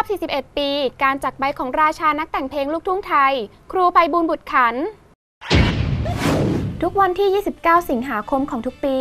อบ 41 ปี การจักไปของราชานักแต่งเพลงลูกทุ่งไทย ครูไพบูลบุตรขัน ทุกวันที่ 29 สิงหาคมของทุกปี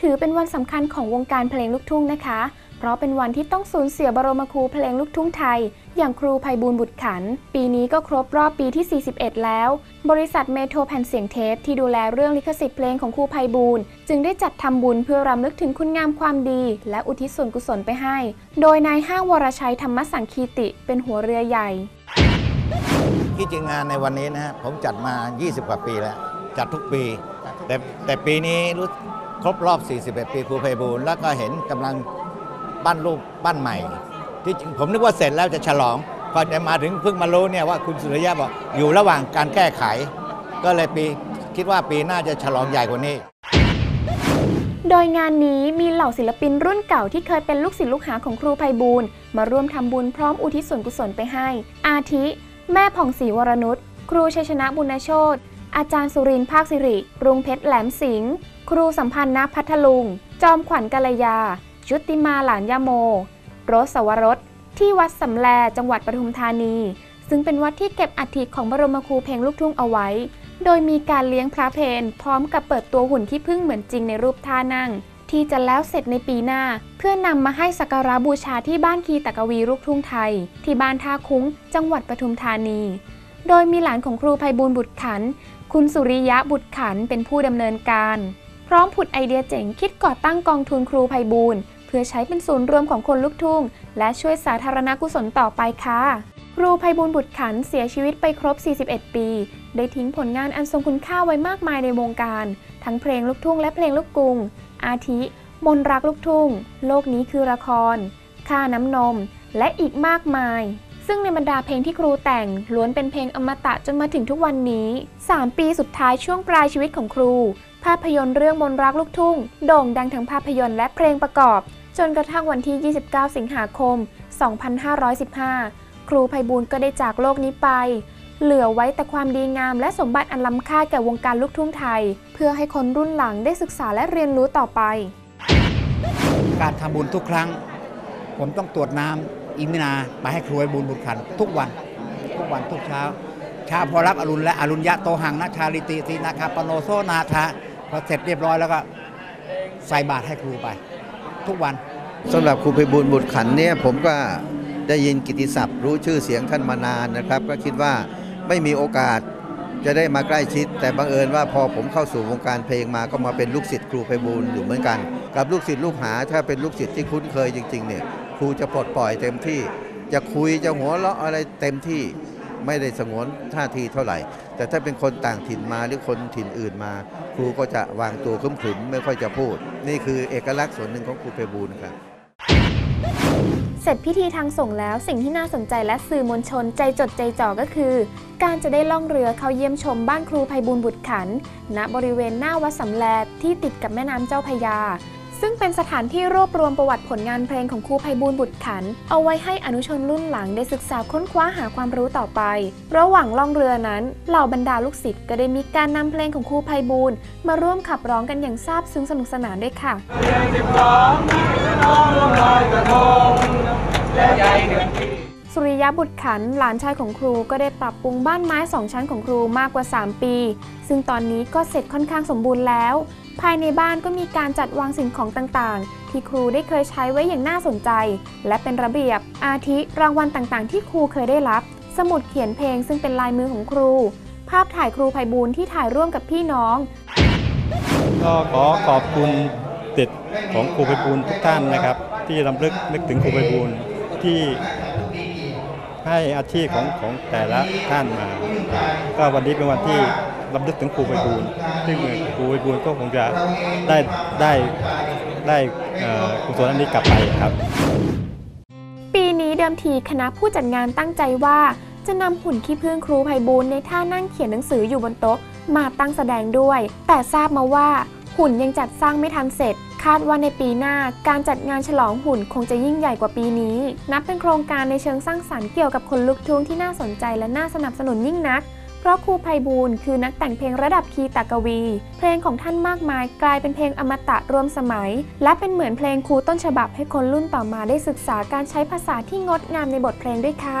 ถือเป็นวันสำคัญของวงการเพลงลูกทุ่งนะคะ ราะเป็นวันที่ต้องสูญเสียบรมครูเพลงลูกทุ่งไทย อย่างครูไพบูลบุตรขัน ปีนี้ก็ครบรอบปีที่ 41 แล้ว บริษัทเมโทรแผ่นเสียงเทปที่ดูแลเรื่องลิขสิทธิ์เพลงของครูไพบูลจึงได้จัดทำบุญเพื่อรำลึกถึงคุณงามความดี และอุทิศส่วนกุศลไปให้ โดยนายห้างวรชัยธรรมสังคีติ เป็นหัวเรือใหญ่ที่จริงงานในวันนี้นะฮะผมจัดมา 20 กว่าปีแล้วจัดทุกปี แต่แต่ปีนี้รู้ครบรอบ 41 ปีครูไพบูลแล้วก็เห็นกำลัง บ้านรูปบ้านใหม่ ที่จริงผมนึกว่าเสร็จแล้วจะฉลองพอจะมาถึงเพิ่งมารู้เนี่ยว่าคุณสุริยะบอกอยู่ระหว่างการแก้ไข ก็เลยปีคิดว่าปีหน้าจะฉลองใหญ่กว่านี้ โดยงานนี้มีเหล่าศิลปินรุ่นเก่าที่เคยเป็นลูกศิษย์ลูกหาของครูไพบูลย์มาร่วมทำบุญพร้อมอุทิศส่วนกุศลไปให้ อาทิ แม่ผ่องศรีวรนุชครูชัยชนะบุญโชตอาจารย์สุรินทร์ภาคสิริ รุงเพชรแหลมสิงห์ครูสัมพันธ์ณพัทลุง จอมขวัญกัลยา ชุติมาหลานยาโม โรสสวรส ที่วัดสำแลจังหวัดปทุมธานี ซึ่งเป็นวัดที่เก็บอัฐิของบรมครูเพลงลูกทุ่งเอาไว้ โดยมีการเลี้ยงพระเพนพร้อมกับเปิดตัวหุ่นที่พึ่งเหมือนจริงในรูปท่านั่ง ที่จะแล้วเสร็จในปีหน้า เพื่อนำมาให้สักการะบูชาที่บ้านคีตะกวีลูกทุ่งไทย ที่บ้านท่าคุ้ง จังหวัดปทุมธานี โดยมีหลานของครูไพบูลบุตรขัน คุณสุริยะบุตรขันเป็นผู้ดำเนินการ พร้อมผุดไอเดียเจ๋งคิดก่อตั้งกองทุนครูไพบูล พื่อใช้เป็นศูนย์รวมของคนลูกทุ่ง และช่วยสาธารณกุศลต่อไปค่ะ ครูไพบูลย์บุตรขันเสียชีวิตไปครบ 41 ปี ได้ทิ้งผลงานอันทรงคุณค่าไว้มากมายในวงการ ทั้งเพลงลูกทุ่งและเพลงลูกกรุง อาทิ มนรักลูกทุ่ง โลกนี้คือละคร ค่าน้ำนม และอีกมากมายซึ่งในบรรดาเพลงที่ครูแต่งล้วนเป็นเพลงอมตะจนมาถึงทุกวันนี้ 3 ปีสุดท้ายช่วงปลายชีวิตของครู ภาพยนตร์เรื่องมนรักลูกทุ่ง โด่งดังทั้งภาพยนตร์และเพลงประกอบ จนกระทั่งวันที่ 29 สิงหาคม 2515 ครูไพบูลก็ได้จากโลกนี้ไป เหลือไว้แต่ความดีงามและสมบัติอันล้ำค่าแก่วงการลูกทุ่งไทย เพื่อให้คนรุ่นหลังได้ศึกษาและเรียนรู้ต่อไป การทำบุญทุกครั้ง ผมต้องตรวจน้ำอิมินาไปให้ครูไอ้บุญบุญขันทุกวัน ทุกวันทุกเช้าชาพอรับอรุณและอรุณยะโตหังนะชาลิติสีนาคาปโนโซนาทะพอเสร็จเรียบร้อยแล้วก็ใส่บาตรให้ครูไป ทุกวันสำหรับครูไพบูลบุตรขันเนี่ยผมก็ได้ยินกิติศัพท์ รู้ชื่อเสียงท่านมานานนะครับ ก็คิดว่าไม่มีโอกาสจะได้มาใกล้ชิด แต่บังเอิญว่าพอผมเข้าสู่วงการเพลงมาก็มาเป็นลูกศิษย์ครูไพบูลอยู่เหมือนกัน กับลูกศิษย์ลูกหาถ้าเป็นลูกศิษย์ที่คุ้นเคยจริงๆเนี่ยครูจะปลดปล่อยเต็มที่ จะคุยจะหัวเราะอะไรเต็มที่ ไม่ได้สงวนท่าทีเท่าไหร่ แต่ถ้าเป็นคนต่างถิ่นมาหรือคนถิ่นอื่นมา ครูก็จะวางตัวขรึมๆไม่ค่อยจะพูด นี่คือเอกลักษณ์ส่วนหนึ่งของครูไพบูลย์ครับเสร็จพิธีทางส่งแล้วสิ่งที่น่าสนใจและสื่อมวลชนใจจดใจจ่อก็คือ การจะได้ล่องเรือเข้าเยี่ยมชมบ้านครูไพบูลย์บุตรขัน ณบริเวณหน้าวัดสำแลที่ติดกับแม่น้ำเจ้าพยา ซึ่งเป็นสถานที่รวบรวมประวัติผลงานเพลงของครูไพบูลย์บุตรขัน เอาไว้ให้อนุชนรุ่นหลังได้ศึกษาค้นคว้าหาความรู้ต่อไป ระหว่างล่องเรือนั้น เหล่าบรรดาลูกศิษย์ก็ได้มีการนำเพลงของครูไพบูลย์มาร่วมขับร้องกันอย่างซาบซึ้งสนุกสนานด้วยค่ะ สุริยะบุตรขันหลานชายของครูก็ได้ปรับปรุงบ้านไม้สองชั้นของครูมากกว่า 3 ปี ซึ่งตอนนี้ก็เสร็จค่อนข้างสมบูรณ์แล้ว ภายในบ้านก็มีการจัดวางสิ่งของต่างๆ ที่ครูได้เคยใช้ไว้อย่างน่าสนใจ และเป็นระเบียบ อาทิรางวัลต่างๆ ที่ครูเคยได้รับ สมุดเขียนเพลงซึ่งเป็นลายมือของครู ภาพถ่ายครูไพบูลที่ถ่ายร่วมกับพี่น้องก็ขอขอบคุณติดของครูไพบูลทุกท่านนะครับ ที่รำลึกนึกถึงครูไพบูลที่ ให้อาชีพของของแต่ละท่านมา ก็วันนี้เป็นวันที่รำลึกถึงครูไพบูลย์ซึ่งครูไพบูลย์ก็คงจะได้ได้ได้เอ่อกุศลอันนี้กลับไปครับ ปีนี้เดิมทีคณะผู้จัดงานตั้งใจว่า จะนำหุ่นขี้ผึ้งครูไพบูลย์ในท่านั่งเขียนหนังสืออยู่บนโต๊ะมาตั้งแสดงด้วย แต่ทราบมาว่าหุ่นยังจัดสร้างไม่ทันเสร็จ คาดว่าในปีหน้าการจัดงานฉลองหุ่นคงจะยิ่งใหญ่กว่าปีนี้ นับเป็นโครงการในเชิงสร้างสรรค์เกี่ยวกับคนลุกทุ่งที่น่าสนใจและน่าสนับสนุนยิ่งนัก เพราะครูไพบูลคือนักแต่งเพลงระดับคีตากวี เพลงของท่านมากมายกลายเป็นเพลงอมตะรวมสมัย และเป็นเหมือนเพลงครูต้นฉบับให้คนรุ่นต่อมาได้ศึกษาการใช้ภาษาที่งดงามในบทเพลงด้วยค่ะ